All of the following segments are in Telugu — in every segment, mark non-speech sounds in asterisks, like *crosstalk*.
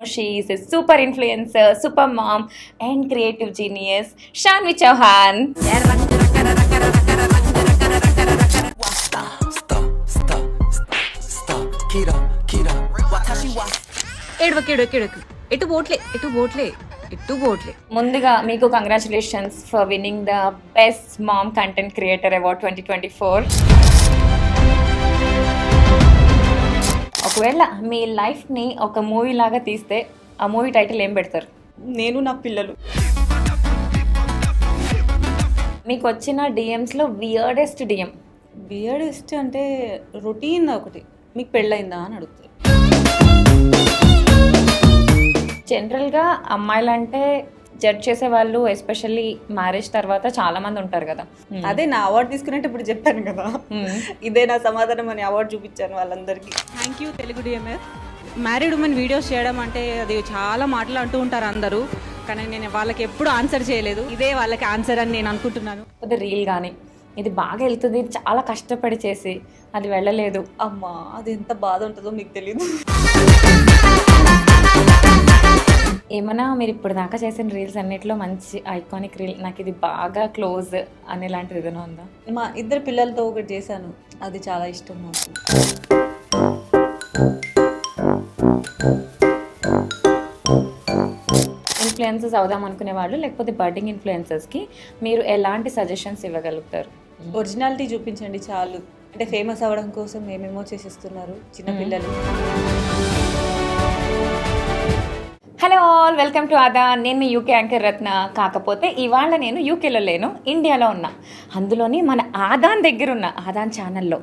She is a super influencer, super mom, and creative genius, Shanvi Chauhan. ఏడవకి ఏడవకి ఏడవకి. ఎటు పోట్లే ఎటు పోట్లే ఎటు పోట్లే ముందుగా మీకు congratulations for winning the best mom content creator award twenty twenty four ఒకవేళ మీ లైఫ్ని ఒక మూవీ లాగా తీస్తే ఆ మూవీ టైటిల్ ఏం పెడతారు? నేను నా పిల్లలు. మీకు వచ్చిన డిఎమ్స్లో వియర్డెస్ట్ డిఎం బియర్డెస్ట్ అంటే రొటీన్ ఒకటి. మీకు పెళ్ళయిందా అని అడుగుతారు. జనరల్గా అమ్మాయిలు అంటే జడ్జ్ చేసే వాళ్ళు ఎస్పెషల్లీ మ్యారేజ్ తర్వాత చాలా మంది ఉంటారు కదా. అదే నా అవార్డు తీసుకున్నట్టు ఇప్పుడు చెప్పాను కదా. ఇదే నా సమాధానం అని అవార్డు చూపించాను వాళ్ళందరికీ. Thank you Telugu DMF married women videos చేయడం అంటే అది చాలా మాటలు అంటూ ఉంటారు అందరూ. కానీ నేను వాళ్ళకి ఎప్పుడు ఆన్సర్ చేయలేదు. ఇదే వాళ్ళకి ఆన్సర్ అని నేను అనుకుంటున్నాను. కొద్ది రీల్ కానీ ఇది బాగా వెళ్తుంది. ఇది చాలా కష్టపడి చేసి అది వెళ్ళలేదు. అమ్మా అది ఎంత బాధ ఉంటుందో మీకు తెలియదు ఏమన్నా మీరు ఇప్పుడు దాకా చేసిన రీల్స్ అన్నిట్లో మంచి ఐకానిక్ రీల్ నాకు ఇది బాగా క్లోజ్ అనేలాంటిది ఏదైనా ఉందా? మా ఇద్దరు పిల్లలతో ఒకటి చేశాను. అది చాలా ఇష్టం నాకు. ఇన్ఫ్లుయెన్సెస్ అవుదాం అనుకునే వాళ్ళు లేకపోతే బడ్డింగ్ ఇన్ఫ్లుయెన్సెస్కి మీరు ఎలాంటి సజెషన్స్ ఇవ్వగలుగుతారు? ఒరిజినాలిటీ చూపించండి చాలు. అంటే ఫేమస్ అవ్వడం కోసం ఏమేమో చేసేస్తున్నారు చిన్నపిల్లలు hello all welcome to Aada నేను మీ యూకే యాంకర్ రత్న. కాకపోతే ఇవాళ నేను యూకేలో లేను ఇండియాలో ఉన్నా. అందులోని మన ఆదాన్ దగ్గర ఉన్న ఆదాన్ ఛానల్లో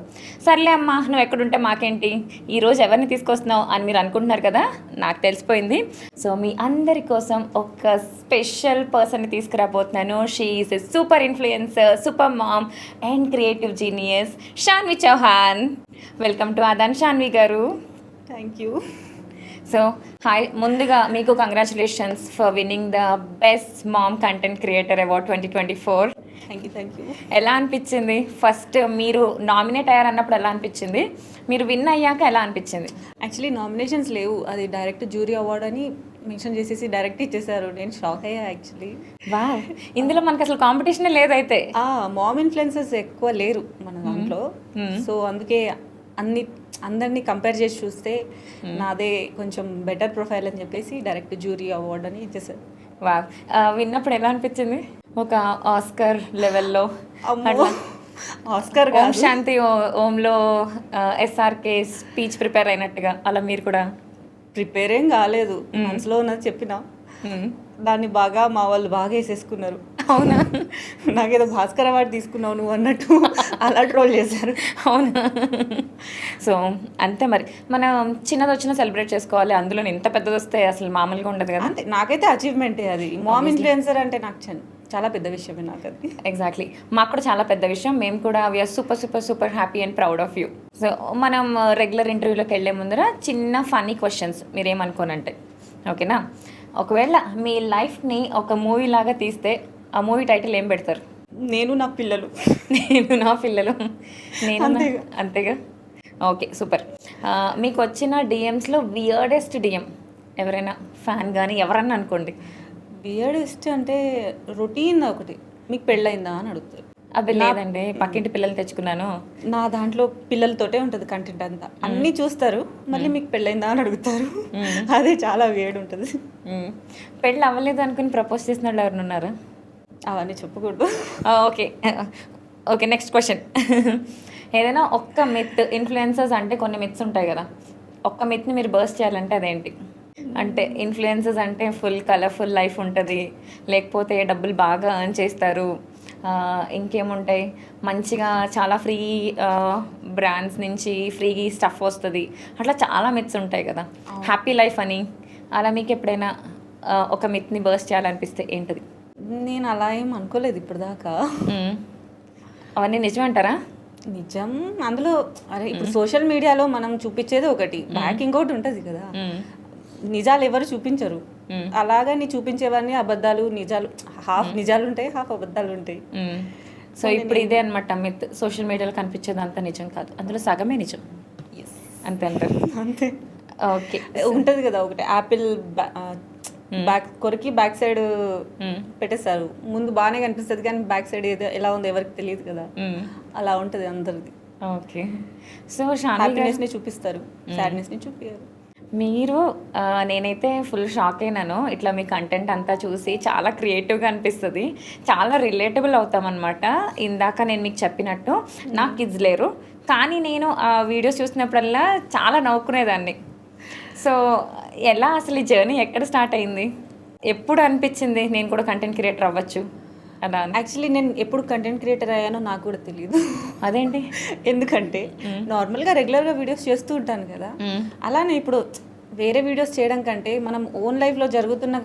సర్లే అమ్మా నువ్వు ఎక్కడుంటే మాకేంటి? ఈరోజు ఎవరిని తీసుకొస్తున్నావు అని మీరు అనుకుంటున్నారు కదా? నాకు తెలిసిపోయింది. సో మీ అందరి కోసం ఒక స్పెషల్ పర్సన్ని తీసుకురాబోతున్నాను. She is a super influencer super mom and creative genius Shanvi Chauhan welcome to Aadan Shanvi garu. Thank you so hi ముందుగా మీకు congratulations for winning the best mom content creator award twenty twenty four thank you thank you ఎలా అనిపించింది? ఫస్ట్ మీరు నామినేట్ అయ్యారు అన్నప్పుడు ఎలా అనిపించింది? మీరు విన్ అయ్యాక ఎలా అనిపించింది? యాక్చువల్లీ నామినేషన్స్ లేవు. అది డైరెక్ట్ జ్యూరీ అవార్డ్ అని మెన్షన్ చేసేసి డైరెక్ట్ ఇచ్చేసారు. నేను షాక్ అయ్యా యాక్చువల్లీ వా ఇందులో మనకు అసలు కాంపిటీషన్ లేదైతే. మామ్ ఇన్ఫ్లుయెన్సెస్ ఎక్కువ లేరు మన దాంట్లో. సో అందుకే అన్ని అందరినీ కంపేర్ చేసి చూస్తే నాదే కొంచెం బెటర్ ప్రొఫైల్ అని చెప్పేసి డైరెక్ట్ జ్యూరీ అవార్డ్ అని ఇచ్చేసారు. వా విన్నప్పుడు ఎలా అనిపించింది? ఒక ఆస్కర్ లెవెల్లో ఆస్కర్ ఓం శాంతి ఓంలో ఎస్ఆర్కే స్పీచ్ ప్రిపేర్ అయినట్టుగా అలా మీరు కూడా? ప్రిపేర్ ఏం కాలేదు. మనసులో ఉన్నది చెప్పిన. మ్మ్. దాన్ని బాగా మా వాళ్ళు బాగా వేసేసుకున్నారు. అవునా? నాకేదో భాస్కర్ అవార్డు తీసుకున్నావు నువ్వు అన్నట్టు అలా ట్రోల్ చేశారు. అవునా? సో అంతే మరి. మనం చిన్నది వచ్చినా సెలబ్రేట్ చేసుకోవాలి. అందులో ఇంత పెద్దది వస్తే అసలు మామూలుగా ఉండదు కదా. అంతే. నాకైతే అచీవ్మెంటే అది. మామ్ ఇన్ఫ్లుయెన్సర్ అంటే నాకు చాలా పెద్ద విషయమే నాకు అది. ఎగ్జాక్ట్లీ మాకు కూడా చాలా పెద్ద విషయం. మేము కూడా we're super super super happy and proud of you so మనం రెగ్యులర్ ఇంటర్వ్యూలోకి వెళ్ళే ముందర చిన్న ఫన్నీ క్వశ్చన్స్ మీరేమనుకోనంటే. ఓకేనా ఒకవేళ మీ లైఫ్ని ఒక మూవీ లాగా తీస్తే ఆ మూవీ టైటిల్ ఏం పెడతారు? నేను నా పిల్లలు. నేను నా పిల్లలు. నేను అంతేగా. Okay super. మీకు వచ్చిన డిఎమ్స్లో వియర్డెస్ట్ డిఎం ఎవరైనా ఫ్యాన్ కానీ ఎవరన్నా అనుకోండి. బియర్డెస్ట్ అంటే రొటీన్ ఒకటి. మీకు పెళ్ళయిందా అని అడుగుతారు. అవి లేదండి. పక్కింటి పిల్లలు తెచ్చుకున్నాను. నా దాంట్లో పిల్లలతోటే ఉంటుంది కంటెంట్ అంతా. అన్నీ చూస్తారు. మళ్ళీ మీకు పెళ్ళైందా అని అడుగుతారు. అదే చాలా వేడి ఉంటుంది. పెళ్ళి అవ్వలేదు అనుకుని ప్రపోజ్ చేసిన వాళ్ళు ఎవరైనా ఉన్నారా? అవన్నీ చెప్పకూడదు. ఓకే. ఓకే నెక్స్ట్ క్వశ్చన్ ఏదైనా ఒక్క మిత్ ఇన్ఫ్లుయెన్సర్స్ అంటే కొన్ని మిత్స్ ఉంటాయి కదా. ఒక్క మిత్ని మీరు బర్స్ట్ చేయాలంటే అదేంటి? అంటే ఇన్ఫ్లుయెన్సెస్ అంటే ఫుల్ కలర్ఫుల్ లైఫ్ ఉంటుంది. లేకపోతే డబ్బులు బాగా ఎర్న్ చేస్తారు. ఇంకేముంటాయి? మంచిగా చాలా ఫ్రీ బ్రాండ్స్ నుంచి ఫ్రీ స్టఫ్ వస్తుంది. అట్లా చాలా మిత్స్ ఉంటాయి కదా. హ్యాపీ లైఫ్ అని. అలా మీకు ఎప్పుడైనా ఒక మిత్ని బర్స్ట్ చేయాలనిపిస్తే ఏంటిది? నేను అలా ఏం అనుకోలేదు ఇప్పటిదాకా. అవన్నీ నిజమంటారా నిజం. అందులో అరే ఇప్పుడు సోషల్ మీడియాలో మనం చూపించేది ఒకటి. బ్యాక్ ఇంకోటి ఉంటుంది కదా. నిజాలు ఎవరు చూపించరు. అలాగని చూపించేవన్నీ అబద్ధాలు నిజాలు హాఫ్ నిజాలు ఉంటాయి హాఫ్ అబద్ధాలు ఉంటాయి. సో ఇప్పుడు ఇదే అనమాట మిత్ సోషల్ మీడియాలో కనిపించేది అంతా నిజం కాదు. అందులో సగమే నిజం. అంతే అంటారు. *laughs* అంతే. ఓకే. ఉంటది కదా ఒకటి. యాపిల్ బ్యాక్ కొరికి బ్యాక్ సైడ్. పెట్టేస్తారు. ముందు బాగానే కనిపిస్తుంది కానీ బ్యాక్ సైడ్ ఏదో ఎలా ఉందో ఎవరికి తెలియదు కదా. అలా ఉంటది అందరిది. ఓకే. సో హ్యాపీనెస్ని చూపిస్తారు. సాడ్నెస్ని చూపించారు మీరు నేనైతే ఫుల్ షాక్ అయినాను. ఇట్లా మీ కంటెంట్ అంతా చూసి చాలా క్రియేటివ్గా అనిపిస్తుంది. చాలా రిలేటబుల్ అవుతాం అనమాట ఇందాక నేను మీకు చెప్పినట్టు. నాకు కిడ్స్ లేరు. కానీ నేను ఆ వీడియోస్ చూసినప్పుడల్లా చాలా నవ్వుకునేదాన్ని. సో ఎలా అసలు ఈ జర్నీ ఎక్కడ స్టార్ట్ అయింది? ఎప్పుడు అనిపించింది నేను కూడా కంటెంట్ క్రియేటర్ అవ్వచ్చు? అలా? యాక్చువల్లీ నేను ఎప్పుడు కంటెంట్ క్రియేటర్ అయ్యానో నాకు కూడా తెలియదు అదేంటి? *laughs* ఎందుకంటే నార్మల్గా రెగ్యులర్గా వీడియోస్ చేస్తూ ఉంటాను కదా. అలానే ఇప్పుడు వేరే వీడియోస్ చేయడం కంటే మనం ఓన్ లైఫ్లో జరుగుతున్న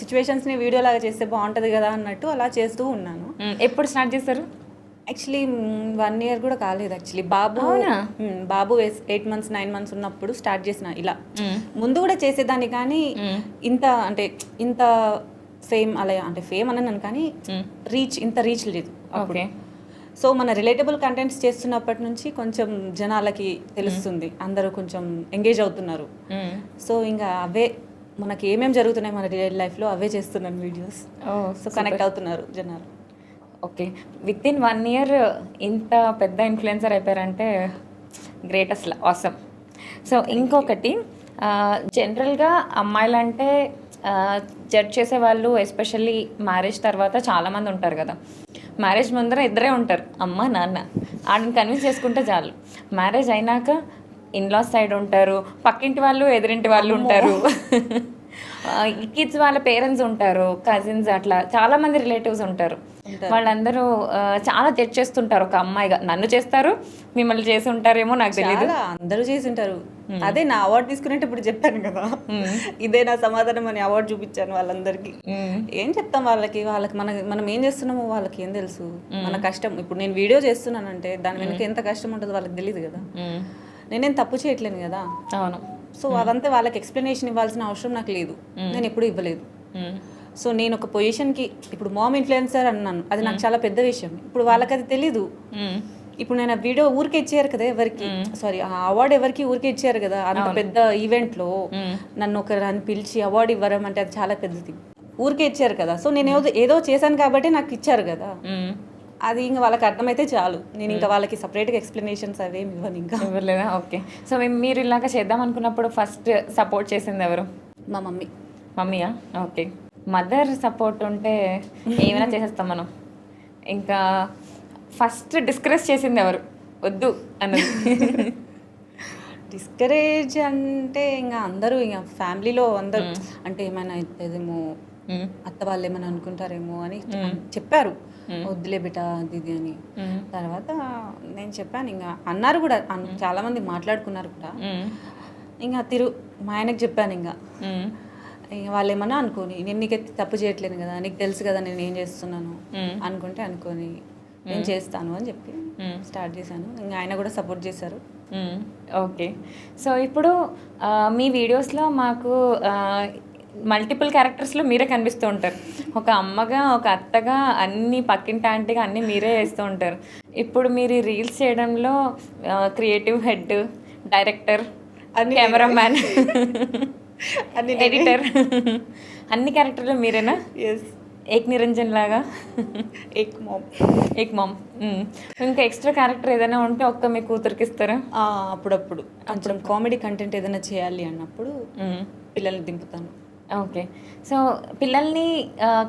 సిచ్యువేషన్స్ని వీడియో లాగా చేస్తే బాగుంటుంది కదా అన్నట్టు అలా చేస్తూ ఉన్నాను. ఎప్పుడు స్టార్ట్ చేశారు? యాక్చువల్లీ వన్ ఇయర్ కూడా కాలేదు యాక్చువల్లీ బాబు బాబు ఎయిట్ మంత్స్ నైన్ మంత్స్ ఉన్నప్పుడు స్టార్ట్ చేసిన ఇలా. ముందు కూడా చేసేదాన్ని కానీ ఇంత అంటే ఇంత ఫేమ్ అలా అంటే ఫేమ్ అన్నాను కానీ రీచ్ ఇంత రీచ్ లేదు ఓకే. సో మన రిలేటబుల్ కంటెంట్స్ చేస్తున్నప్పటి నుంచి కొంచెం జనాలకి తెలుస్తుంది. అందరూ కొంచెం ఎంగేజ్ అవుతున్నారు. సో ఇంకా అవే మనకి ఏమేమి జరుగుతున్నాయి మన రియల్ లైఫ్లో అవే చేస్తున్నాను వీడియోస్ సో కనెక్ట్ అవుతున్నారు జనాలు. Okay. With in one year ఇంత పెద్ద ఇన్ఫ్లుయెన్సర్ అయిపోయారంటే గ్రేట్ అసలు. ఆసమ్ సో ఇంకొకటి జనరల్గా అమ్మాయిలంటే జడ్జ్ చేసే వాళ్ళు ఎస్పెషల్లీ మ్యారేజ్ తర్వాత చాలామంది ఉంటారు కదా. మ్యారేజ్ ముందర ఇద్దరే ఉంటారు అమ్మ నాన్న. ఆడిని కన్విన్స్ చేసుకుంటే చాలు. మ్యారేజ్ అయినాక ఇన్లాస్ సైడ్ ఉంటారు పక్కింటి వాళ్ళు ఎదురింటి వాళ్ళు ఉంటారు. *laughs* కిడ్స్ వాళ్ళ పేరెంట్స్ ఉంటారు కజిన్స్ అట్లా చాలా మంది రిలేటివ్స్ ఉంటారు. వాళ్ళందరూ చాలా జడ్జ్ చేస్తుంటారు. ఒక అమ్మాయిగా. నన్ను చేస్తారు మిమ్మల్ని చేసి ఉంటారేమో నాకు తెలియదు అందరూ చేసి ఉంటారు అదే నా అవార్డు తీసుకునేటప్పుడు చెప్పాను కదా. ఇదే నా సమాధానం అని అవార్డు చూపించాను వాళ్ళందరికీ. ఏం చెప్తాం వాళ్ళకి? వాళ్ళకి మన మనం ఏం చేస్తున్నామో వాళ్ళకి ఏం తెలుసు? మన కష్టం. ఇప్పుడు నేను వీడియో చేస్తున్నానంటే దాని వెనుక ఎంత కష్టం ఉంటుందో వాళ్ళకి తెలియదు కదా. నేనేం తప్పు చేయట్లేను కదా. అవును. సో అదంతా వాళ్ళకి ఎక్స్ప్లెనేషన్ ఇవ్వాల్సిన అవసరం నాకు లేదు. నేను ఎప్పుడూ ఇవ్వలేదు. సో నేను ఒక పొజిషన్కి ఇప్పుడు మామ్ ఇన్ఫ్లుయెన్సర్ అన్నాను. అది నాకు చాలా పెద్ద విషయం. ఇప్పుడు వాళ్ళకి అది తెలీదు. ఇప్పుడు నేను ఆ వీడియో ఊరికే ఇచ్చారు కదా ఎవరికి? సారీ ఆ అవార్డు ఎవరికి ఊరికే ఇచ్చారు కదా? అంత పెద్ద ఈవెంట్లో నన్ను ఒక అని పిలిచి అవార్డు ఇవ్వడం అంటే అది చాలా పెద్దది. ఊరికే ఇచ్చారు కదా? సో నేను ఏదో ఏదో చేశాను కాబట్టి నాకు ఇచ్చారు కదా. అది ఇంకా వాళ్ళకి అర్థమైతే చాలు. నేను ఇంకా వాళ్ళకి సపరేట్గా ఎక్స్ప్లెనేషన్స్ అవేమి ఇవ్వను ఇంకా. ఇవ్వలేదా? ఓకే. సో మేము మీరు ఇలాగ చేద్దాం అనుకున్నప్పుడు ఫస్ట్ సపోర్ట్ చేసింది ఎవరు? మా మమ్మీ. మమ్మీయా? ఓకే. మదర్ సపోర్ట్ ఉంటే ఏమైనా *laughs* చేసేస్తాం మనం. ఇంకా ఫస్ట్ డిస్కరేజ్ చేసింది ఎవరు? వద్దు అన్నది. *laughs* డిస్కరేజ్ అంటే ఇంకా అందరూ ఇంకా ఫ్యామిలీలో అందరూ అంటే ఏమైనా అవుతుందేమో. అత్త వాళ్ళు ఏమైనా అనుకుంటారేమో అని చెప్పారు. వద్దులే బిడ్డ అది ఇది అని. తర్వాత నేను చెప్పాను ఇంకా అన్నారు కూడా చాలా మంది మాట్లాడుకున్నారు కూడా. ఇంకా తిరు మా ఆయనకు చెప్పాను. ఇంకా. వాళ్ళు ఏమన్నా అనుకోని నేను నీకు తప్పు చేయట్లేను కదా నీకు తెలుసు కదా నేను ఏం చేస్తున్నాను. అనుకుంటే అనుకోని నేను చేస్తాను అని చెప్పి స్టార్ట్ చేశాను. ఇంకా ఆయన కూడా సపోర్ట్ చేశారు. ఓకే. సో ఇప్పుడు మీ వీడియోస్లో మాకు మల్టిపుల్ క్యారెక్టర్స్లో మీరే కనిపిస్తూ ఉంటారు. ఒక అమ్మగా ఒక అత్తగా అన్ని పక్కింటి ఆంటీగా అన్నీ మీరే వేస్తూ ఉంటారు. ఇప్పుడు మీరు రీల్స్ చేయడంలో క్రియేటివ్ హెడ్ డైరెక్టర్ కెమెరామ్యాన్ *laughs* *laughs* అన్ని ఎడిటర్ అన్ని క్యారెక్టర్లు మీరేనా? ఎస్ ఏక్ నిరంజన్ లాగా? ఎక్ మామ్. ఏక్ మామ్. ఇంకా ఎక్స్ట్రా క్యారెక్టర్ ఏదైనా ఉంటే ఒక్క మీ కూతురికి ఇస్తారా? అప్పుడప్పుడు. కొంచెం కామెడీ కంటెంట్ ఏదైనా చేయాలి అన్నప్పుడు. పిల్లల్ని దింపుతాను. ఓకే. సో పిల్లల్ని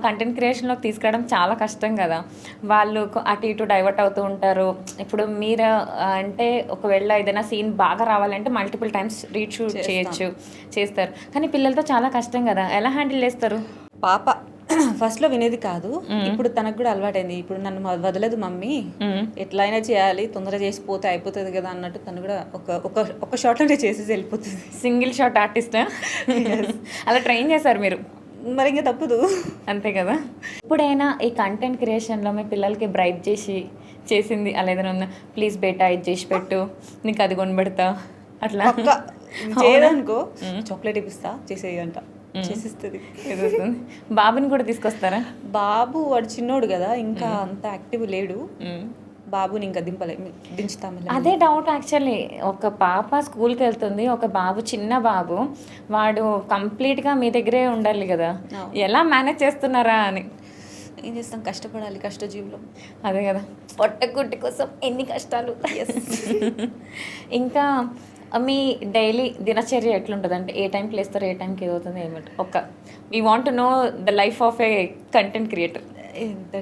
కంటెంట్ క్రియేషన్లోకి తీసుకురావడం చాలా కష్టం కదా. వాళ్ళు అటు ఇటు డైవర్ట్ అవుతూ ఉంటారు. ఇప్పుడు మీరు అంటే ఒకవేళ ఏదైనా సీన్ బాగా రావాలంటే మల్టిపుల్ టైమ్స్ రీషూట్ చేయొచ్చు చేస్తారు. కానీ పిల్లలతో చాలా కష్టం కదా. ఎలా హ్యాండిల్ చేస్తారు? పాప. ఫస్ట్లో వినేది కాదు. ఇప్పుడు తనకు కూడా అలవాటైంది. ఇప్పుడు నన్ను వదలదు మమ్మీ. ఎట్లయినా చేయాలి తొందరగా చేసిపోతే అయిపోతుంది కదా అన్నట్టు తను కూడా ఒక ఒక ఒక షాట్లోనే చేసేసి వెళ్ళిపోతుంది. సింగిల్ షాట్ ఆర్టిస్టా అలా ట్రైన్ చేశారు మీరు? మరి ఇంకా తప్పదు. అంతే కదా? ఇప్పుడైనా ఈ కంటెంట్ క్రియేషన్లో మీ పిల్లలకి బ్రైట్ చేసి చేసింది అలా ఏదైనా ఉందా? ప్లీజ్ బేటా ఇది చేసి పెట్టు. నీకు అది కొనిపెడతా. అట్లా? పక్క. చేయదనుకో. చాక్లెట్ ఇప్పిస్తా చేసేయంట. చేసిస్తుంది. *laughs* బాబుని కూడా తీసుకొస్తారా? బాబు వాడు చిన్నోడు కదా ఇంకా అంత యాక్టివ్ లేడు. బాబుని ఇంకా దింపలే దించుతాం ఇలా. అదే డౌట్ యాక్చువల్లీ ఒక పాప స్కూల్కి వెళ్తుంది ఒక బాబు చిన్న బాబు వాడు కంప్లీట్గా మీ దగ్గరే ఉండాలి కదా. ఎలా మేనేజ్ చేస్తున్నారా అని. ఏం చేస్తాం? కష్టపడాలి కష్టజీవులం అదే కదా. పొట్టగుడ్డి కోసం ఎన్ని కష్టాలు. *laughs* ఇంకా మీ డైలీ దినచర్య ఎట్లుంటుంది? అంటే ఏ టైంకి లేస్తారు ఏ టైంకి ఏదవుతుంది ఏమిటి ఒక we want to know the life of a content creator ఎంత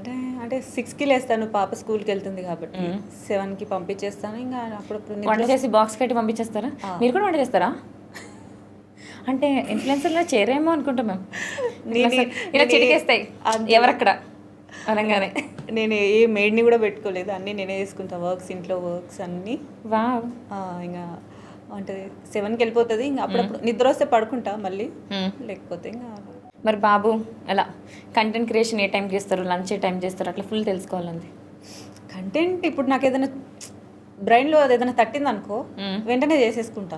అంటే సిక్స్కి లేస్తాను పాప స్కూల్కి వెళ్తుంది కాబట్టి సెవెన్కి పంపించేస్తాను ఇంకా అప్పుడప్పుడు వంట చేసి బాక్స్ కట్టి పంపించేస్తారా? మీరు కూడా వంట చేస్తారా? అంటే ఇన్ఫ్లుయెన్సర్లో చేరేమో అనుకుంటాం మేము. ఇలా అంతే. ఎవరక్కడ? అనగానే. నేను ఏ మెయిడ్ని కూడా పెట్టుకోలేదు అన్నీ నేనే చేసుకుంటా వర్క్స్ ఇంట్లో వర్క్స్ అన్నీ. వా ఇంకా అంటే సెవెన్కి వెళ్ళిపోతుంది. ఇంకా అప్పుడప్పుడు నిద్ర వస్తే పడుకుంటా మళ్ళీ. లేకపోతే ఇంకా మరి బాబు అలా కంటెంట్ క్రియేషన్ ఏ టైం చేస్తారు? లంచ్ ఏ టైం చేస్తారు? అట్లా ఫుల్ తెలుసుకోవాలండి కంటెంట్ ఇప్పుడు నాకు ఏదైనా బ్రెయిన్లో అది ఏదైనా తట్టింది అనుకో వెంటనే చేసేసుకుంటా.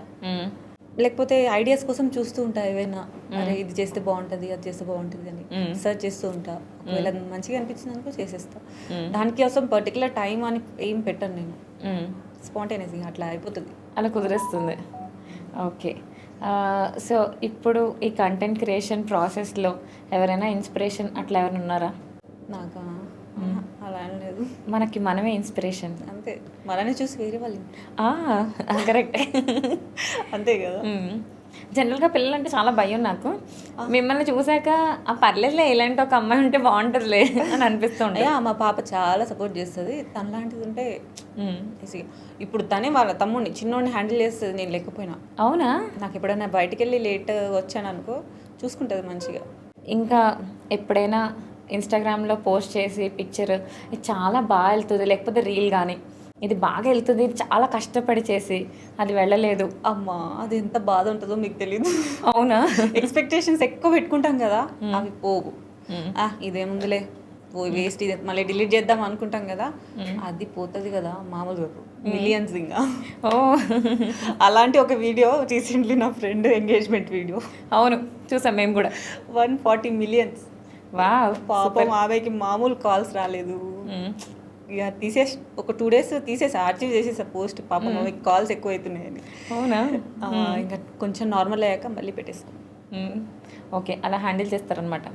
లేకపోతే ఐడియాస్ కోసం చూస్తూ ఉంటా ఏవైనా. అరే ఇది చేస్తే బాగుంటుంది అది చేస్తే బాగుంటుంది అని సర్చ్ చేస్తూ ఉంటా. ఒకవేళ మంచిగా అనిపించింది అనుకో చేసేస్తా దానికి కోసం పర్టికులర్ టైం అని ఏం పెట్టను నేను. స్పాంటేనియస్గా అట్లా అయిపోతుంది. అలా కుదిరేస్తుంది. ఓకే. సో ఇప్పుడు ఈ కంటెంట్ క్రియేషన్ ప్రాసెస్లో ఎవరైనా ఇన్స్పిరేషన్ అట్లా ఎవరైనా ఉన్నారా? నాకు? అలా లేదు. మనకి మనమే ఇన్స్పిరేషన్ అంతే. మనని చూసి వేరే వాళ్ళు. కరెక్టే. అంతే కదా? జనరల్గా పిల్లలు అంటే చాలా భయం నాకు. మిమ్మల్ని చూసాక ఆ పర్లేదులే ఇలాంటి ఒక అమ్మాయి ఉంటే బాగుంటుందిలే అని అనిపిస్తుండే మా పాప చాలా సపోర్ట్ చేస్తుంది. తనలాంటిది ఉంటే. ఇప్పుడు తనే వాళ్ళ తమ్ముడిని చిన్నోడిని హ్యాండిల్ చేస్తుంది నేను లేకపోయినా. అవునా? నాకు ఎప్పుడైనా బయటికి వెళ్ళి లేట్ వచ్చాను అనుకో చూసుకుంటుంది మంచిగా. ఇంకా ఎప్పుడైనా ఇన్స్టాగ్రామ్లో పోస్ట్ చేసి పిక్చర్ చాలా బాగా వెళ్తుంది లేకపోతే రీల్ కానీ ఇది బాగా వెళ్తుంది చాలా కష్టపడి చేసి అది వెళ్ళలేదు. అమ్మా అది ఎంత బాధ ఉంటుందో మీకు తెలియదు అవునా? ఎక్స్పెక్టేషన్స్ ఎక్కువ పెట్టుకుంటాం కదా అవి పోవు. ఇదేముందిలే పోయి వేస్ట్ ఇది. మళ్ళీ డిలీట్ చేద్దాం అనుకుంటాం కదా అది పోతుంది కదా మామూలుగా మిలియన్స్ ఇంకా. ఓ. అలాంటి ఒక వీడియో రీసెంట్లీ నా ఫ్రెండ్ ఎంగేజ్మెంట్ వీడియో అవును చూసాం మేము కూడా. వన్ ఫార్టీ మిలియన్స్ వావ్ పాపం ఆమెకి మామూలు కాల్స్ రాలేదు. తీసేసి ఒక టూ డేస్ తీసేసి ఆర్చీవ్ చేసేసా పోస్ట్ పాపం ఆమెకి కాల్స్ ఎక్కువ అవుతున్నాయని అవునా ఇంకా కొంచెం నార్మల్ అయ్యాక మళ్ళీ పెట్టేస్తాం ఓకే అలా హ్యాండిల్ చేస్తారనమాట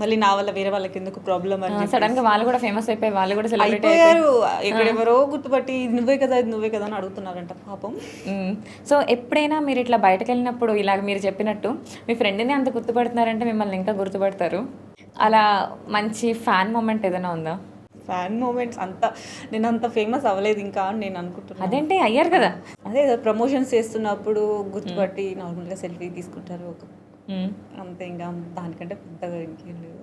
మళ్ళీ నా వల్ల వేరే వాళ్ళకి ఎందుకు ప్రాబ్లం అని సడన్గా వాళ్ళు కూడా ఫేమస్ అయిపోయి వాళ్ళు కూడా సెలబ్రిటీ అయిపోయారు. ఎక్కడెవరో గుర్తుపట్టి ఇది నువ్వే కదా ఇది నువ్వే కదా అని అడుగుతున్నారంట పాపం. సో ఎప్పుడైనా మీరు ఇట్లా బయటకు వెళ్ళినప్పుడు ఇలాగ మీరు చెప్పినట్టు మీ ఫ్రెండ్ని అంత గుర్తుపడుతున్నారంటే మిమ్మల్ని ఇంకా గుర్తుపడతారు. అలా మంచి ఫ్యాన్ మూమెంట్ ఏదైనా ఉందా? ఫ్యాన్ మూమెంట్స్ అంత నేను అంత ఫేమస్ అవ్వలేదు ఇంకా అని నేను అనుకుంటున్నాను. అదేంటి? అయ్యారు కదా. అదే ప్రమోషన్స్ చేస్తున్నప్పుడు గుర్తుపట్టి నార్మల్గా సెల్ఫీ తీసుకుంటారు ఒక. అంతే ఇంకా దానికంటే పెద్దగా ఇంకేం లేదు.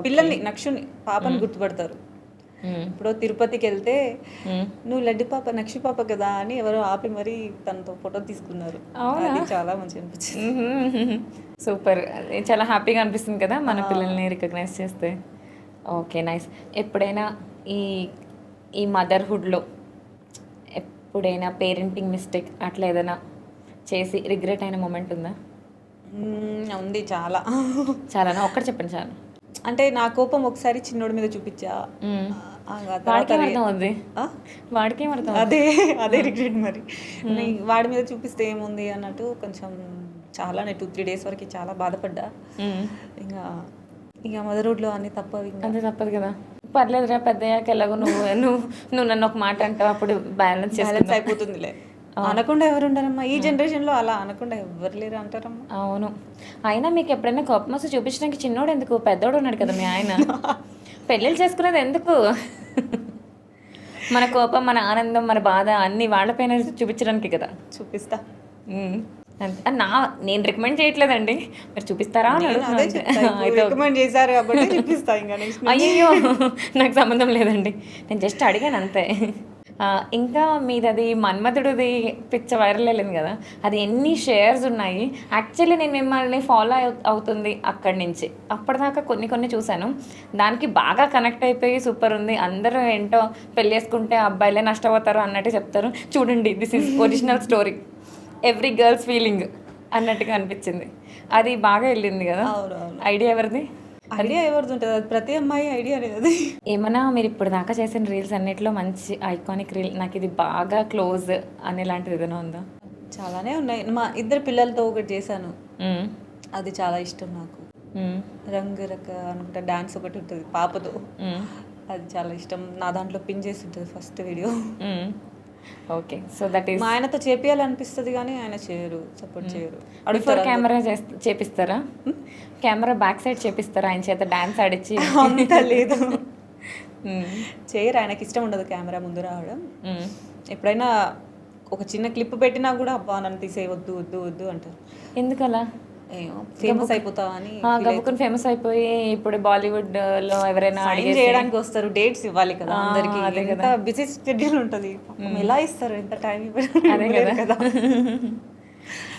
పిల్లల్ని నక్షుని పాపని గుర్తుపడతారు. ఇప్పుడు తిరుపతికి వెళ్తే. నువ్వు లడ్డు పాప నక్షి పాప కదా అని ఎవరో ఆపి మరీ తనతో ఫోటో తీసుకున్నారు. అది చాలా మంచి అనిపించింది. సూపర్. చాలా హ్యాపీగా అనిపిస్తుంది కదా మన పిల్లల్ని రికగ్నైజ్ చేస్తే. Okay nice. ఎప్పుడైనా ఈ ఈ మదర్హుడ్లో ఎప్పుడైనా పేరెంటింగ్ మిస్టేక్ అట్లా ఏదైనా చేసి రిగ్రెట్ అయిన మూమెంట్ ఉందా? ఉంది చాలా. చాలానా? ఒక్కటి చెప్పండి చాలు. అంటే నా కోపం ఒకసారి చిన్నోడి మీద చూపించా. వాడికి? వాడికి అర్థం అదే అదే రిగ్రెట్ మరి. వాడి మీద చూపిస్తే ఏముంది అన్నట్టు కొంచెం చాలా టూ త్రీ డేస్ వరకు చాలా బాధపడ్డా. మ్మ్. ఇంకా ఇంకా మదర్వుడ్లో అన్ని తప్పవి ఇంకా. అంతే తప్పదు కదా. పర్లేదురా పెద్దయ్యాక ఎలాగో నువ్వు నువ్వు నువ్వు నన్ను ఒక మాట అంటావు అప్పుడు బ్యాలెన్స్ బ్యాలెన్స్ అయిపోతుందిలే. అనకుండా ఎవరు ఉంటారమ్మా ఈ జనరేషన్లో అలా అనకుండా ఎవరు లేరు అంటారమ్మా. అవును. అయినా మీకు ఎప్పుడైనా కోపం వస్తే చూపించడానికి చిన్నోడు ఎందుకు? పెద్దోడు ఉన్నాడు కదా మీ ఆయన. *laughs* పెళ్ళిళ్ళు చేసుకునేది ఎందుకు? మన కోపం మన ఆనందం మన బాధ అన్ని వాళ్ళపైన చూపించడానికి కదా. చూపిస్తా. నా నేను రికమెండ్ చేయట్లేదండి. మీరు చూపిస్తారా. రికమెండ్ చేశారు కాబట్టి చూపిస్తా ఇంకా నెక్స్ట్ అయ్యో నాకు సంబంధం లేదండి. నేను జస్ట్ అడిగాను అంతే. ఇంకా మీది అది మన్మధుడిది పిచ్చ వైరల్ వెళ్ళింది కదా అది ఎన్ని షేర్స్ ఉన్నాయి? యాక్చువల్లీ నేను మిమ్మల్ని ఫాలో అవుతుంది అక్కడి నుంచి. అప్పటిదాకా కొన్ని కొన్ని చూశాను. దానికి బాగా కనెక్ట్ అయిపోయి సూపర్ ఉంది. అందరూ ఏంటో పెళ్ళి చేసుకుంటే అబ్బాయిలే నష్టపోతారు అన్నట్టు చెప్తారు. చూడండి this is original story every girls feeling అన్నట్టుగా అనిపించింది. అది బాగా వెళ్ళింది కదా. ఐడియా ఎవరిది? ఐడియా ఎవరిది ఉంటుంది? అది ప్రతి అమ్మాయి ఐడియా అనేది. ఏమన్నా మీరు ఇప్పుడు దాకా చేసిన రీల్స్ అన్నిట్లో మంచి ఐకానిక్ రీల్ నాకు ఇది బాగా క్లోజ్ అనేలాంటిది ఏదైనా ఉందా? చాలానే ఉన్నాయి. మా ఇద్దరు పిల్లలతో ఒకటి చేశాను. అది చాలా ఇష్టం నాకు. రంగు రక అనుకుంటా డాన్స్ ఒకటి ఉంటుంది పాపతో. అది చాలా ఇష్టం. నా దాంట్లో పిన్ చేసి ఉంటుంది first video. Okay so that is మా ఆయనతో చేపియాలనిపిస్తుంది కానీ ఆయన చేయరు సపోర్ట్ చేయరు. బిఫోర్ కెమెరా చేపిస్తారా? కెమెరా బ్యాక్ సైడ్ చేపిస్తారా? ఆయన చేత డాన్స్ ఆడిచ్చి అంత లేదు. మ్మ్. చేయరు ఆయనకి ఇష్టం ఉండదు కెమెరా ముందు రావడం. మ్మ్. ఎప్పుడైనా ఒక చిన్న క్లిప్ పెట్టినా కూడా అబ్బా నన్ను తీసే వద్దు వద్దు అంటారు. ఎందుకలా? ఫేమస్ అయిపోతావా అని ఆ, గబుక్కుని ఫేమస్ అయిపోయి ఇప్పుడు బాలీవుడ్లో ఎవరైనా చేయడానికి వస్తారు డేట్స్ ఇవ్వాలి కదా అందరికి. ఎంత బిజీ షెడ్యూల్ ఉంటుంది. ఎలా ఇస్తారు ఎంత టైం అదే *laughs* కదా.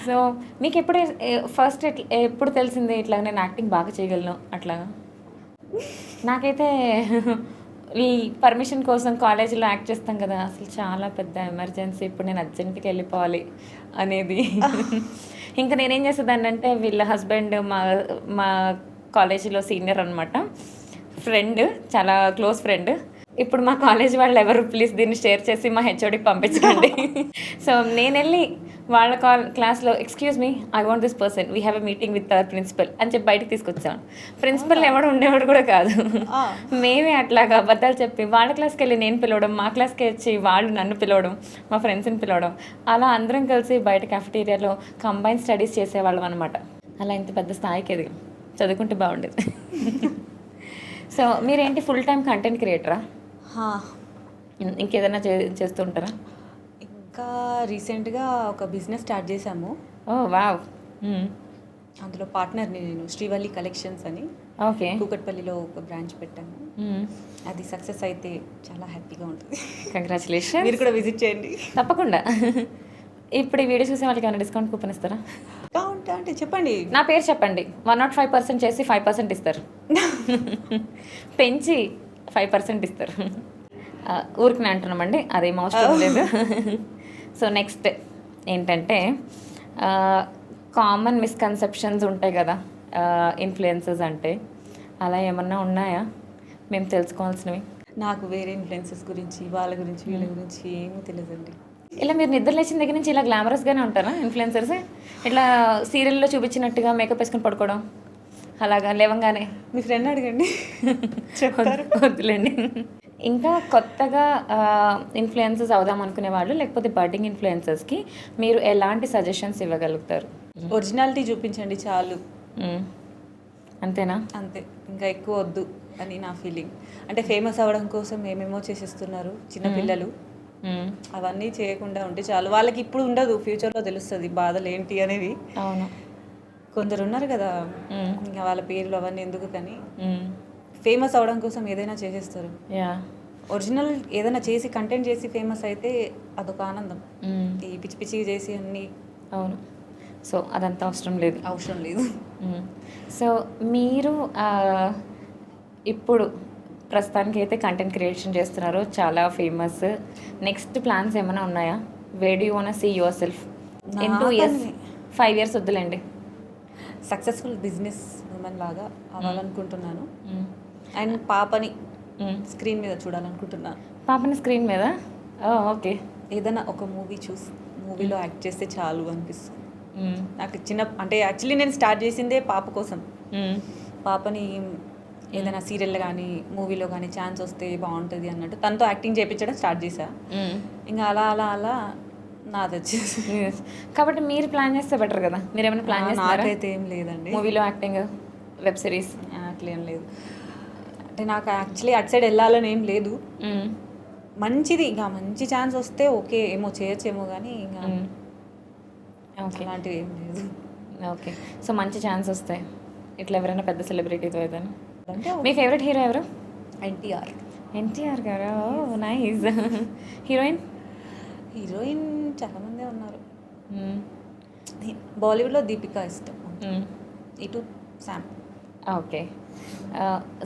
సో *laughs* మీకు ఎప్పుడు ఫస్ట్ ఎప్పుడు తెలిసింది ఇట్లా నేను యాక్టింగ్ బాగా చేయగలను అట్లాగా? నాకైతే *laughs* ఈ పర్మిషన్ కోసం కాలేజీలో యాక్ట్ చేస్తాం కదా అసలు చాలా పెద్ద ఎమర్జెన్సీ ఇప్పుడు నేను అర్జెంట్కి వెళ్ళిపోవాలి అనేది. ఇంకా నేనేం చేసేదాన్ని అంటే వీళ్ళ హస్బెండ్ మా మా కాలేజీలో సీనియర్ అనమాట ఫ్రెండ్ చాలా క్లోజ్ ఫ్రెండ్. ఇప్పుడు మా కాలేజ్ వాళ్ళు ఎవరు ప్లీజ్ దీన్ని షేర్ చేసి మా హెచ్ఓడికి పంపించకండి సో *laughs* నేను వెళ్ళి వాళ్ళ కాల్ క్లాస్లో excuse me I want this person we have a meeting with our principal అని చెప్పి బయటకు తీసుకొచ్చాను. ప్రిన్సిపల్ ఎవడు ఉండేవాడు కూడా కాదు. మేమే అట్లాగా అబద్ధాలు చెప్పి వాళ్ళ క్లాస్కి వెళ్ళి నేను పిలవడం మా క్లాస్కి వచ్చి వాళ్ళు నన్ను పిలవడం మా ఫ్రెండ్స్ని పిలవడం. అలా అందరం కలిసి బయట క్యాఫిటీరియాలో కంబైన్ స్టడీస్ చేసేవాళ్ళం అనమాట అలా ఇంత పెద్ద స్థాయికి ఎదిగాం. చదువుకుంటే బాగుండేది. *laughs* *laughs* సో మీరేంటి ఫుల్ టైం కంటెంట్ క్రియేటరా ఇంకేదైనా చే చేస్తుంటారా? ఇంకా రీసెంట్గా ఒక బిజినెస్ స్టార్ట్ చేశాము. Oh wow. అందులో పార్ట్నర్ని నేను శ్రీవల్లి కలెక్షన్స్ అని ఓకే. కూకట్పల్లిలో ఒక బ్రాంచ్ పెట్టాము అది సక్సెస్ అయితే చాలా హ్యాపీగా ఉంటుంది. కంగ్రాచులేషన్ మీరు కూడా విజిట్ చేయండి. తప్పకుండా. ఇప్పుడు ఈ వీడియో చూసే వాళ్ళకి ఏమైనా డిస్కౌంట్ కూపన్ ఇస్తారా? కావుంటే అంటే చెప్పండి. నా పేరు చెప్పండి. వన్ నాట్ ఫైవ్ పర్సెంట్ చేసి ఫైవ్ పర్సెంట్ ఇస్తారు. *laughs* పెంచి ఫైవ్ పర్సెంట్ ఇస్తారు. ఊరికి అంటున్నామండి. అదేం అవసరం లేదు. సో నెక్స్ట్ ఏంటంటే కామన్ మిస్కన్సెప్షన్స్ ఉంటాయి కదా ఇన్ఫ్లుయెన్సెస్ అంటే. అలా ఏమన్నా ఉన్నాయా? మేము తెలుసుకోవాల్సినవి. నాకు వేరే ఇన్ఫ్లుయెన్సెస్ గురించి వాళ్ళ గురించి వీళ్ళ గురించి ఏమీ తెలియదండి. ఇలా మీరు నిద్ర లేచిన దగ్గర నుంచి ఇలా గ్లామరస్గానే ఉంటారా ఇన్ఫ్లుయెన్సర్స్ ఇట్లా సీరియల్లో చూపించినట్టుగా మేకప్ వేసుకొని పడుకోవడం? అలాగా లేవంగానే? మీ ఫ్రెండ్ అడగండి. *laughs* చెప్తారు. వద్దులేండి. ఇంకా కొత్తగా ఇన్ఫ్లుయెన్సెస్ అవుదాం అనుకునే వాళ్ళు లేకపోతే బడ్డింగ్ ఇన్ఫ్లుయెన్సర్స్కి మీరు ఎలాంటి సజెషన్స్ ఇవ్వగలుగుతారు? ఒరిజినాలిటీ చూపించండి చాలు. అంతేనా? అంతే. ఇంకా ఎక్కువ వద్దు అని నా ఫీలింగ్ అంటే ఫేమస్ అవ్వడం కోసం ఏమేమో చేసేస్తున్నారు చిన్నపిల్లలు. అవన్నీ చేయకుండా ఉంటే చాలు. వాళ్ళకి ఇప్పుడు ఉండదు ఫ్యూచర్లో తెలుస్తుంది బాధలు ఏంటి అనేవి అవును. కొందరు ఉన్నారు కదా. ఇంకా వాళ్ళ పేర్లు అవన్నీ ఎందుకు కానీ. ఫేమస్ అవ్వడం కోసం ఏదైనా చేసేస్తారు. యా. ఒరిజినల్ ఏదైనా చేసి కంటెంట్ చేసి ఫేమస్ అయితే అదొక ఆనందం. ఈ పిచ్చి పిచ్చిగా చేసి అన్ని అవును. సో అదంతా అవసరం లేదు. అవసరం లేదు. సో మీరు ఇప్పుడు ప్రస్తుతానికి అయితే కంటెంట్ క్రియేషన్ చేస్తున్నారు. చాలా ఫేమస్ నెక్స్ట్ ప్లాన్స్ ఏమైనా ఉన్నాయా? Where'd you want see yourself in two years five years వద్దులేండి. సక్సెస్ఫుల్ బిజినెస్ ఉమెన్ లాగా అవ్వాలనుకుంటున్నాను. అండ్ పాపని. స్క్రీన్ మీద చూడాలనుకుంటున్నాను పాపని స్క్రీన్ మీద? ఓకే. ఏదైనా ఒక మూవీ చూసి మూవీలో యాక్ట్ చేస్తే చాలు అనిపిస్తుంది. నాకు చిన్న అంటే యాక్చువల్లీ నేను స్టార్ట్ చేసిందే పాప కోసం. పాపని ఏదైనా సీరియల్ కానీ మూవీలో కానీ ఛాన్స్ వస్తే బాగుంటుంది అన్నట్టు తనతో యాక్టింగ్ చేయించడం స్టార్ట్ చేశా. ఇంకా అలా అలా అలా నాది వచ్చేసి. కాబట్టి మీరు ప్లాన్ చేస్తే బెటర్ కదా? మీరు ఏమైనా ప్లాన్ చేస్తున్నారా నాకైతే ఏం లేదండి. మూవీలో యాక్టింగ్ వెబ్ సిరీస్? అట్లేం లేదు. అంటే నాకు యాక్చువల్లీ అటు సైడ్ వెళ్ళాలని ఏం లేదు. మంచిది ఇంకా మంచి ఛాన్స్ వస్తే ఓకే ఏమో చేయొచ్చేమో కానీ ఇంకా ఓకే. అలాంటివి ఏం లేదు. ఓకే. సో మంచి ఛాన్స్ వస్తాయి ఇట్లా ఎవరైనా పెద్ద సెలబ్రిటీతో ఏదైనా మీ ఫేవరెట్ హీరో ఎవరు? NTR. NTR garu? Nice heroine heroine చాలామందే ఉన్నారు. బాలీవుడ్లో దీపిక ఇష్టం. ఇటు శామ్ ఓకే.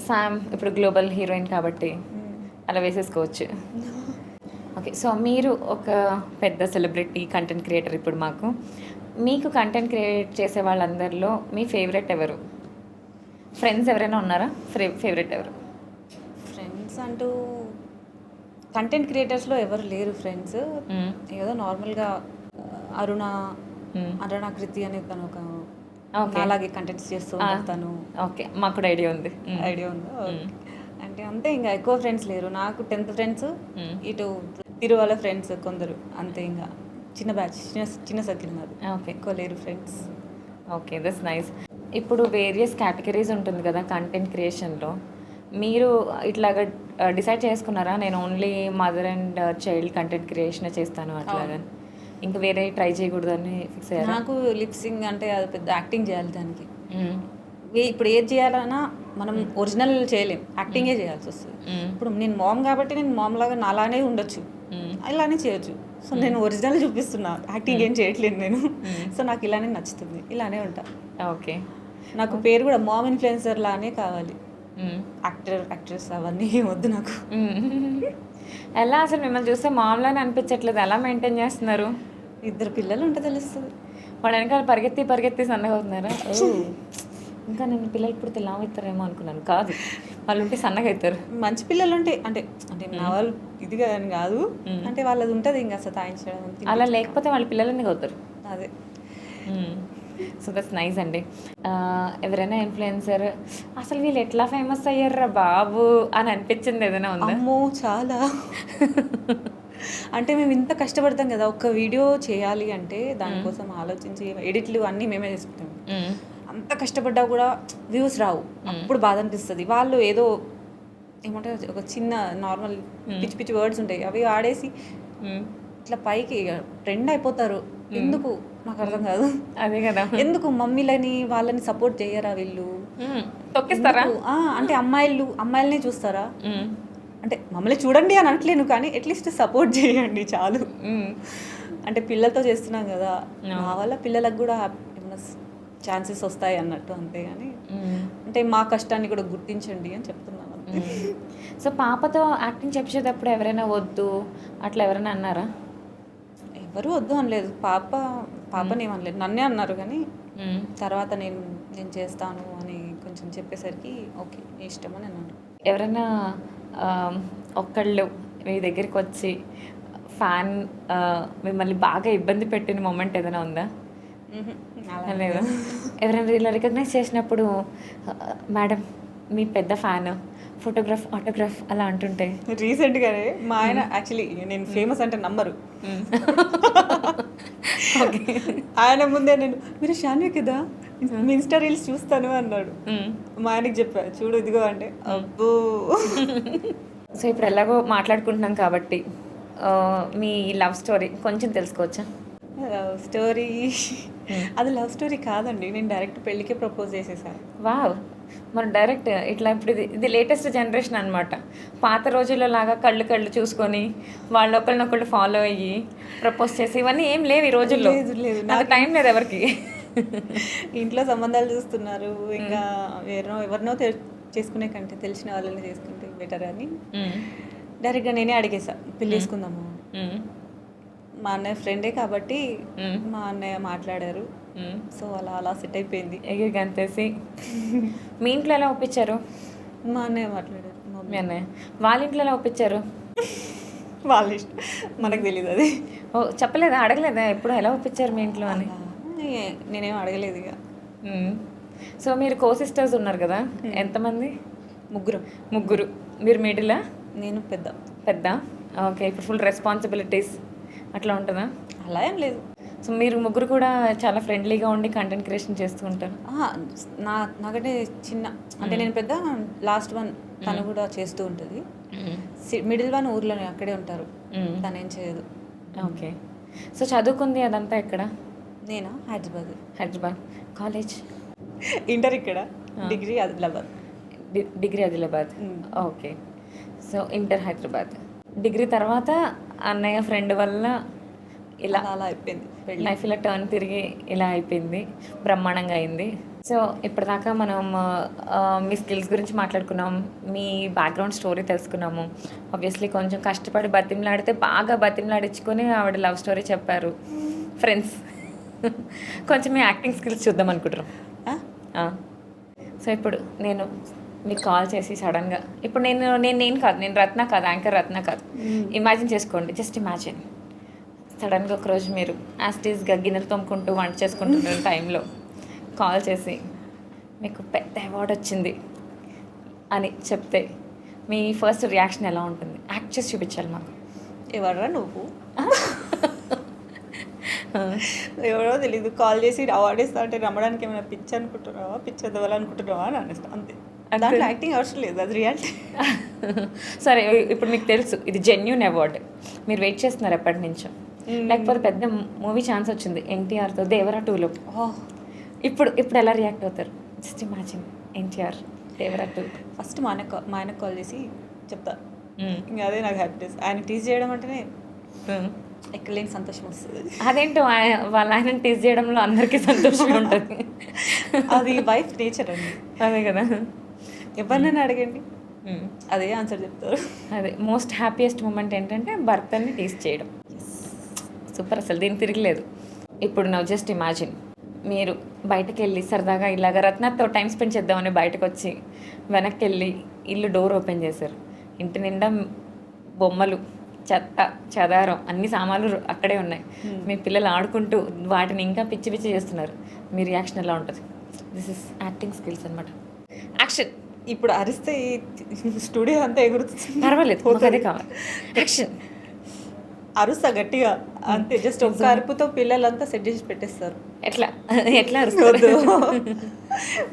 సామ్ ఇప్పుడు గ్లోబల్ హీరోయిన్ కాబట్టి అలా వేసేసుకోవచ్చు ఓకే సో మీరు ఒక పెద్ద సెలబ్రిటీ కంటెంట్ క్రియేటర్ ఇప్పుడు మాకు మీకు కంటెంట్ క్రియేట్ చేసే వాళ్ళందరిలో మీ ఫేవరెట్ ఎవరు ఫ్రెండ్స్ ఎవరైనా ఉన్నారా ఫేవరెట్ ఎవరు ఫ్రెండ్స్ అంటూ కంటెంట్ క్రియేటర్స్లో ఎవరు లేరు ఫ్రెండ్స్ మ్మ్. ఏదో నార్మల్గా అరుణ మ్మ్. అరుణ కృతి అనే తను ఒక. అలాగే కంటెంట్స్ చేస్తూ ఉంటారు తను ఓకే. మాకు కూడా ఐడియా ఉంది. ఐడియా ఉందా. అంటే అంతే ఇంకా ఎక్కువ ఫ్రెండ్స్ లేరు. నాకు టెన్త్ ఫ్రెండ్స్. ఇటు తిరువల ఫ్రెండ్స్ కొందరు. అంతే ఇంకా. చిన్న బ్యాచ్ చిన్న చిన్న సర్కిల్ నాది ఓకే. ఎక్కువ లేరు ఫ్రెండ్స్ ఓకే దట్స్ నైస్ ఇప్పుడు వేరియస్ కేటగిరీస్ ఉంటుంది కదా కంటెంట్ క్రియేషన్లో మీరు ఇట్లాగా డిసైడ్ చేసుకున్నారా? నేను only mother and child content creation చేస్తాను అట్లాగా? ఇంకా వేరే ట్రై చేయకూడదని ఫిక్స్ అయ్యారా? నాకు లిప్సింగ్ అంటే అది పెద్ద యాక్టింగ్ చేయాలి దానికి. ఇప్పుడు ఏది చేయాలన్నా మనం ఒరిజినల్ చేయలేం. యాక్టింగే చేయాల్సి వస్తుంది. ఇప్పుడు నేను మామ్ కాబట్టి నేను మామ్ లాగా నాలానే ఉండొచ్చు. ఇలానే చేయొచ్చు. సో నేను ఒరిజినల్ చూపిస్తున్నా. యాక్టింగ్ ఏం చేయట్లేదు నేను. సో నాకు ఇలానే నచ్చుతుంది. ఇలానే ఉంటా. ఓకే. నాకు పేరు కూడా మామ్ ఇన్ఫ్లుయెన్సర్ లానే కావాలి. యాక్టర్ యాక్ట్రెస్ అవన్నీ వద్దు నాకు. *laughs* ఎలా అసలు మిమ్మల్ని చూస్తే మామూలుగానే అనిపించట్లేదు. ఎలా మెయింటైన్ చేస్తున్నారు? ఇద్దరు పిల్లలు ఉంటే తెలుస్తుంది. వాడు వెనకాల పరిగెత్తి పరిగెత్తి సన్నగా అవుతున్నారా? ఇంకా నేను పిల్లలు ఇప్పుడు తెల్ల అవుతారేమో అనుకున్నాను. కాదు. వాళ్ళు ఉంటే సన్నగా అవుతారు. మంచి పిల్లలు ఉంటే అంటే అంటే నా వాళ్ళు ఇది అని కాదు. అంటే వాళ్ళది ఉంటుంది ఇంకా సతాయించడం అలా లేకపోతే వాళ్ళ పిల్లలు ఎందుకు అవుతారు? అదే. సో దట్స్ నైస్ అండి. ఎవరైనా ఇన్ఫ్లుయెన్సర్ అసలు వీళ్ళు ఎట్లా ఫేమస్ అయ్యారా బాబు అని అనిపించింది ఏదైనా ఉందా? అమ్మో చాలా. *laughs* అంటే మేము ఇంత కష్టపడతాం కదా ఒక్క వీడియో చేయాలి అంటే దానికోసం ఆలోచించి ఎడిట్లు అన్నీ మేమే చేసుకుంటాం. అంత కష్టపడ్డా కూడా వ్యూస్ రావు. అప్పుడు బాధ అనిపిస్తుంది. వాళ్ళు ఏదో ఏమంటారు ఒక చిన్న నార్మల్ పిచ్చి పిచ్చి వర్డ్స్ ఉంటాయి అవి ఆడేసి. ఇట్లా పైకి ట్రెండ్ అయిపోతారు. ఎందుకు? నాకు అర్థం కాదు. అదే కదా. ఎందుకు మమ్మీలని వాళ్ళని సపోర్ట్ చేయరా వీళ్ళు. తొక్కిస్తారా? అంటే అమ్మాయిలు అమ్మాయిలనే చూస్తారా. అంటే మమ్మల్ని చూడండి అని అనట్లేను కానీ అట్లీస్ట్ సపోర్ట్ చేయండి చాలు. అంటే పిల్లలతో చేస్తున్నాం కదా మా వల్ల పిల్లలకు కూడా ఏమైనా ఛాన్సెస్ వస్తాయి అన్నట్టు అంతే కానీ. అంటే మా కష్టాన్ని కూడా గుర్తించండి అని చెప్తున్నాను సో పాపతో యాక్టింగ్ చెప్పేటప్పుడు ఎవరైనా వద్దు అట్లా ఎవరైనా అన్నారా? ఎవరు వద్దు అనలేదు. పాప పాపని ఏమనలేదు. నన్నే అన్నారు కానీ. తర్వాత నేను నేను చేస్తాను అని కొంచెం చెప్పేసరికి ఓకే నీ ఇష్టం అని అన్నాను ఎవరైనా ఒక్కళ్ళు మీ దగ్గరికి వచ్చి ఫ్యాన్ మిమ్మల్ని బాగా ఇబ్బంది పెట్టిన మూమెంట్ ఏదైనా ఉందా? లేదా. ఎవరైనా ఇలా రికగ్నైజ్ చేసినప్పుడు మేడం మీ పెద్ద ఫ్యాన్ ఫోటోగ్రాఫ్ ఆటోగ్రాఫ్ అలా అంటుంటే? రీసెంట్గానే మా ఆయన యాక్చువల్లీ నేను ఫేమస్ అంటే నంబరు *laughs* ఆయన ముందే నేను మీరు షాన్వి కదా? ఇన్స్టా రీల్స్ చూస్తాను అన్నాడు. మ్మ్. మా ఆయనకి చెప్పా చూడు ఇదిగో అంటే అబ్బో. *laughs* సో ఇప్పుడు ఎలాగో మాట్లాడుకుంటున్నాం కాబట్టి మీ లవ్ స్టోరీ కొంచెం తెలుసుకోవచ్చా? లవ్ స్టోరీ అది లవ్ స్టోరీ కాదండి నేను డైరెక్ట్ పెళ్ళికే ప్రపోజ్ చేసేసాను వావ్ మరి డైరెక్ట్ ఇట్లా ఇప్పుడు ఇది ఇది లేటెస్ట్ జనరేషన్ అనమాట పాత రోజుల్లో లాగా కళ్ళు కళ్ళు చూసుకొని వాళ్ళు ఒకరినొకళ్ళు ఫాలో అయ్యి ప్రపోజ్ చేసి ఇవన్నీ ఏం లేవు ఈ రోజుల్లో. లేదు, లేదు. నాకు టైం లేదు ఎవరికి. ఇంట్లో సంబంధాలు చూస్తున్నారు. ఇంకా వేరే ఎవరినో తె- చేసుకునే కంటే తెలిసిన వాళ్ళని చేసుకుంటే బెటర్ అని. డైరెక్ట్గా నేనే అడిగేసా పెళ్ళి చేసుకుందాము. మా అన్నయ్య ఫ్రెండే కాబట్టి. మా అన్నయ్య మాట్లాడారు. సో అలా అలా సెట్ అయిపోయింది. ఎగిరి గంతేసి మీ ఇంట్లో ఎలా ఒప్పించారు? మా అన్నయ్య మాట్లాడారు. మా మీ అన్నయ్య. వాళ్ళ ఇంట్లో ఎలా ఒప్పించారు? వాళ్ళ ఇష్టం. మనకు తెలియదు అది. ఓ చెప్పలేదా? అడగలేదా? ఎప్పుడు ఎలా ఒప్పించారు మీ ఇంట్లో అని? నేనేం అడగలేదు ఇక. సో మీరు కో సిస్టర్స్ ఉన్నారు కదా ఎంతమంది? ముగ్గురం. ముగ్గురు. మీరు మిడిలా? నేను పెద్ద. పెద్ద? ఓకే ఇప్పుడు ఫుల్ రెస్పాన్సిబిలిటీస్ అట్లా ఉంటుందా? అలా ఏం లేదు. సో మీరు ముగ్గురు కూడా చాలా ఫ్రెండ్లీగా ఉండి కంటెంట్ క్రియేషన్ చేస్తూ ఉంటారు. నా నాకంటే చిన్న అంటే నేను పెద్ద లాస్ట్ వన్ తను కూడా చేస్తూ ఉంటుంది. మిడిల్ వన్ ఊర్లోనే అక్కడే ఉంటారు. తను ఏం చేయదు. ఓకే. సో చదువుకుంది అదంతా ఎక్కడ? నేనా? హైదరాబాద్. హైదరాబాద్. కాలేజ్. ఇంటర్ ఇక్కడ? Degree Adilabad. Degree Adilabad. Okay. So inter Hyderabad. Degree తర్వాత అన్నయ్య ఫ్రెండ్ వల్ల ఇలా అలా అయిపోయింది లైఫ్ ఇలా టర్న్ తిరిగి ఇలా అయిపోయింది. బ్రహ్మాండంగా అయింది. సో ఇప్పటిదాకా మనం మీ స్కిల్స్ గురించి మాట్లాడుకున్నాం. మీ బ్యాక్గ్రౌండ్ స్టోరీ తెలుసుకున్నాము. ఆబ్వియస్లీ కొంచెం కష్టపడి బతిమలాడితే బాగా బతిమలాడించుకొని ఆవిడ లవ్ స్టోరీ చెప్పారు. ఫ్రెండ్స్ కొంచెం మీ యాక్టింగ్ స్కిల్స్ చూద్దాం అనుకుంటున్నాం. సో ఇప్పుడు నేను మీకు కాల్ చేసి సడన్గా ఇప్పుడు నేను నేను నేను కాదు నేను రత్న కాదు యాంకర్ రత్న కాదు. ఇమాజిన్ చేసుకోండి జస్ట్ ఇమాజిన్. సడన్గా ఒకరోజు మీరు యాస్టీస్గా గిన్నెలు తోముకుంటూ వంట చేసుకుంటున్న టైంలో కాల్ చేసి మీకు పెద్ద అవార్డు వచ్చింది అని చెప్తే మీ ఫస్ట్ రియాక్షన్ ఎలా ఉంటుంది? యాక్ట్ చేసి చూపించాలి మాకు. ఎవర్రా నువ్వు? ఎవరో తెలీదు. కాల్ చేసి అవార్డు ఇస్తా అంటే నమ్మడానికి ఏమైనా పిచ్చి అనుకుంటున్నావా? పిచ్చి వదవాలనుకుంటున్నావా అని అనేస్తా. అంతే. దాంట్లో యాక్టింగ్ అవసరం లేదు. అది రియాలిటీ సరే ఇప్పుడు మీకు తెలుసు ఇది జెన్యున్ అవార్డ్ మీరు వెయిట్ చేస్తున్నారు ఎప్పటి నుంచో. లేకపోతే పెద్ద మూవీ ఛాన్స్ వచ్చింది ఎన్టీఆర్తో దేవరా టూలో ఇప్పుడు ఇప్పుడు ఎలా రియాక్ట్ అవుతారు? Just imagine NTR Devara two first మా ఆయనకు మా ఆయనకు కాల్ చేసి చెప్తా. ఇంకా అదే నాకు హ్యాపీనెస్ ఆయన టీజ్ చేయడం అంటేనే ఎక్కడ లేని సంతోషం వస్తుంది. అదేంటో వాళ్ళ ఆయన టీజ్ చేయడంలో అందరికీ సంతోషంగా ఉంటుంది. అది వైఫ్ నేచర్ అండి. అదే కదా. ఎవరినైనా అడగండి. అదే ఆన్సర్ చెప్తారు. అదే మోస్ట్ హ్యాపీయెస్ట్ మూమెంట్ ఏంటంటే భర్తని టీస్ చేయడం. సూపర్ అసలు దీనికి తిరగలేదు ఇప్పుడు నవ్వు జస్ట్ ఇమాజిన్ మీరు బయటకు వెళ్ళి సరదాగా ఇలాగ రత్నతో టైం స్పెండ్ చేద్దామని బయటకు వచ్చి వెనక్కి వెళ్ళి ఇల్లు డోర్ ఓపెన్ చేశారు. ఇంటి నిండా బొమ్మలు చెత్త చెదారం అన్ని సామాన్లు అక్కడే ఉన్నాయి. మీ పిల్లలు ఆడుకుంటూ వాటిని ఇంకా పిచ్చి పిచ్చి చేస్తున్నారు. మీ రియాక్షన్ ఎలా ఉంటుంది? దిస్ ఇస్ యాక్టింగ్ స్కిల్స్ అనమాట యాక్షన్ ఇప్పుడు అరిస్తే ఈ స్టూడియో అంతా ఎగురుతుంది. పర్వాలేదు అదే కావాలి. యాక్షన్ అరుస్తా గట్టిగా. అంతే జస్ట్ ఒక్క అరుపుతో పిల్లలంతా సెట్ చేసి పెట్టేస్తారు. ఎట్లా? ఎట్లా అరుస్తారు.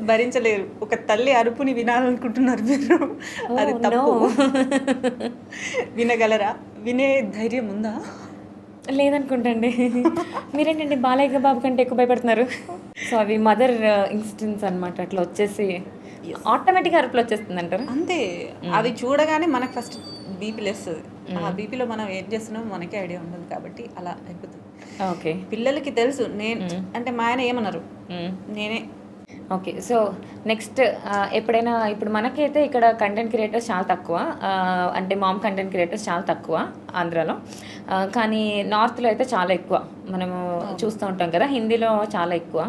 భరించలేరు. ఒక తల్లి అరుపుని వినాలనుకుంటున్నారు మీరు. అది Oh, తప్పు. no. వినగలరా? వినే ధైర్యం ఉందా? లేదనుకుంటండి. మీరేంటండి బాలయ్య బాబు కంటే ఎక్కువ భయపడుతున్నారు? సో అవి మదర్ ఇన్స్టెన్స్ అన్నమాట. అట్లా వచ్చేసి ఆటోమేటిక్గా అరుపులు వచ్చేస్తుంది అంటారు? అంతే. అవి చూడగానే మనకు ఫస్ట్ బీపీ లేస్తుంది ఆ బీపీలో మనం ఏం చేస్తున్నామో మనకే ఐడియా ఉండదు కాబట్టి అలా అయిపోతుంది. ఓకే. పిల్లలకి తెలుసు. నేను అంటే మా ఆయన ఏమన్నారు? నేనే ఓకే సో నెక్స్ట్ ఎప్పుడైనా ఇప్పుడు మనకైతే ఇక్కడ కంటెంట్ క్రియేటర్స్ చాలా తక్కువ అంటే మామ్ కంటెంట్ క్రియేటర్స్ చాలా తక్కువ ఆంధ్రాలో. కానీ నార్త్లో అయితే చాలా ఎక్కువ. మనము చూస్తూ ఉంటాం కదా హిందీలో చాలా ఎక్కువ.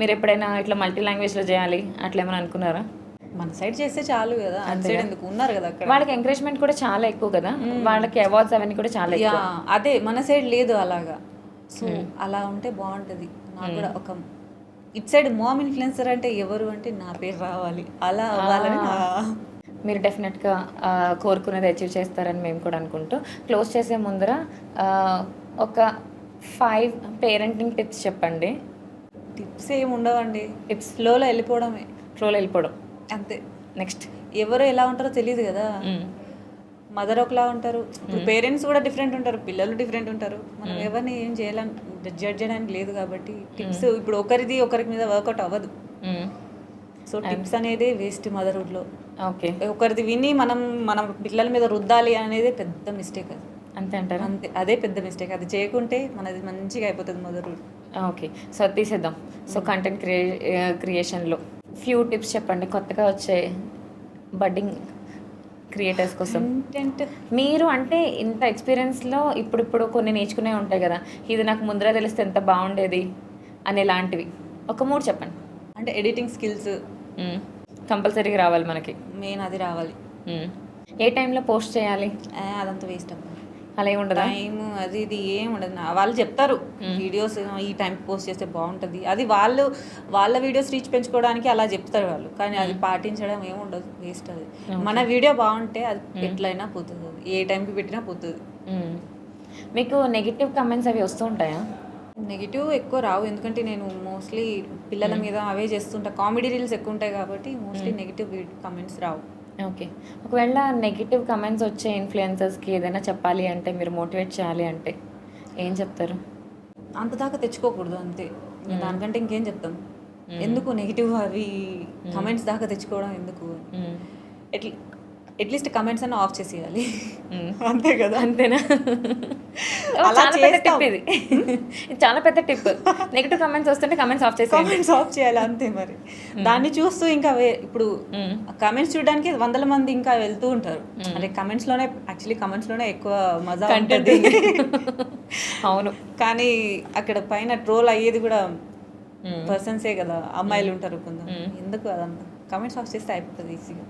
మీరు ఎప్పుడైనా ఇట్లా మల్టీ లాంగ్వేజ్లో చేయాలి అట్లా ఏమైనా అనుకున్నారా? మన సైడ్ చేస్తే చాలు కదా సైడ్ ఎందుకు? ఉన్నారు కదా అక్కడ. వాళ్ళకి ఎంకరేజ్మెంట్ కూడా చాలా ఎక్కువ కదా వాళ్ళకి అవార్డ్స్ అవన్నీ కూడా చాలా ఎక్కువ. అదే మన సైడ్ లేదు అలాగా. సో అలా ఉంటే బాగుంటది. నాకు కూడా ఒక ఇట్ సైడ్ మామ్ ఇన్ఫ్లుయెన్సర్ అంటే ఎవరు అంటే నా పేరు రావాలి. అలా అవ్వాలని నా మీరు డెఫినెట్గా ఆ, కోరుకున్నది అచీవ్ చేస్తారని మేము కూడా అనుకుంటూ క్లోజ్ చేసే ముందర ఒక ఫైవ్ పేరెంటింగ్ టిప్స్ చెప్పండి. టిప్స్ ఏమి ఉండవండి. Tips. ఫ్లోలో వెళ్ళిపోవడమే. ఫ్లోలో వెళ్ళిపోవడం. అంతే. నెక్స్ట్. ఎవరు ఎలా ఉంటారో తెలియదు కదా. మదర్ ఒకలా ఉంటారు. ఇప్పుడు పేరెంట్స్ కూడా డిఫరెంట్ ఉంటారు. పిల్లలు డిఫరెంట్ ఉంటారు. మనం ఎవరిని ఏం చేయాలని జడ్జ్ చేయడానికి లేదు కాబట్టి టిప్స్ ఇప్పుడు ఒకరిది ఒకరికి మీద వర్కౌట్ అవ్వదు. సో టిప్స్ అనేది వేస్ట్ మదర్హుడ్లో ఓకే. ఒకరిది విని మనం మనం పిల్లల మీద రుద్దాలి అనేది పెద్ద మిస్టేక్ అది. అంతే అంటారా? అంతే. అదే పెద్ద మిస్టేక్ అది చేయకుంటే మనది మంచిగా అయిపోతుంది మదర్హుడ్ ఓకే. సో తీసేద్దాం. సో కంటెంట్ క్రియే క్రియేషన్లో ఫ్యూ టిప్స్ చెప్పండి. కొత్తగా వచ్చే బడ్డింగ్ క్రియేటర్స్ కోసం. మీరు అంటే ఇంత ఎక్స్పీరియన్స్లో ఇప్పుడిప్పుడు కొన్ని నేర్చుకునే ఉంటాయి కదా ఇది నాకు ముందర తెలిస్తే ఎంత బాగుండేది అనేలాంటివి. ఒక మూడు చెప్పండి. అంటే ఎడిటింగ్ స్కిల్స్ కంపల్సరీగా రావాలి మనకి. మెయిన్ అది రావాలి. ఏ టైంలో పోస్ట్ చేయాలి? అదంతా వేస్ట్ అమ్మా అలా ఏమి ఉండదా? టైం అది ఇది ఏం ఉండదు. వాళ్ళు చెప్తారు. వీడియోస్ ఈ టైం పోస్ట్ చేస్తే బాగుంటుంది. అది వాళ్ళు వాళ్ళ వీడియోస్ రీచ్ పెంచుకోవడానికి అలా చెప్తారు వాళ్ళు. కానీ అది పాటించడం ఏమి ఉండదు. వేస్ట్ అది. మన వీడియో బాగుంటే అది ఎట్లయినా పోతుంది. ఏ టైంకి పెట్టినా పోతుంది. మీకు నెగిటివ్ కమెంట్స్ అవి వస్తూ ఉంటాయా? నెగిటివ్ ఎక్కువ రావు. ఎందుకంటే నేను మోస్ట్లీ పిల్లల మీద అవే చేస్తుంటా. కామెడీ రీల్స్ ఎక్కువ ఉంటాయి కాబట్టి మోస్ట్లీ నెగిటివ్ కమెంట్స్ రావు. ఓకే. ఒకవేళ నెగిటివ్ కమెంట్స్ వచ్చే ఇన్ఫ్లుయెన్సర్స్కి ఏదైనా చెప్పాలి అంటే మీరు మోటివేట్ చేయాలి అంటే ఏం చెప్తారు? అంత దాకా తెచ్చుకోకూడదు అంతే. దానికంటే ఇంకేం చెప్తాం? ఎందుకు నెగిటివ్ అవి కమెంట్స్ దాకా తెచ్చుకోవడం ఎందుకు. ఎట్లా అట్లీస్ట్ కమెంట్స్ అన్న ఆఫ్ చేసేయాలి. అంతే కదా? అంతేనా? అలా చాలా పెద్ద. టిప్ ఇది. ఇది చాలా పెద్ద టిప్ నెగిటివ్ కమెంట్స్ వస్తుంటే కమెంట్స్ ఆఫ్ చేసేయండి. కామెంట్స్ ఆఫ్ చేయాలి అంతే మరి. దాన్ని చూస్తూ ఇంకా ఇప్పుడు. కమెంట్స్ చూడడానికి వందల మంది ఇంకా వెళ్తూ ఉంటారు. అంటే కమెంట్స్లోనే యాక్చువల్లీ కమెంట్స్లోనే ఎక్కువ మజా ఉంటుంది. *laughs* అవును. కానీ అక్కడ పైన ట్రోల్ అయ్యేది కూడా. పర్సన్సే కదా అమ్మాయిలు ఉంటారు కొందరు. ఎందుకు అదంతా? కమెంట్స్ ఆఫ్ చేస్తే అయిపోతుంది ఈజీగా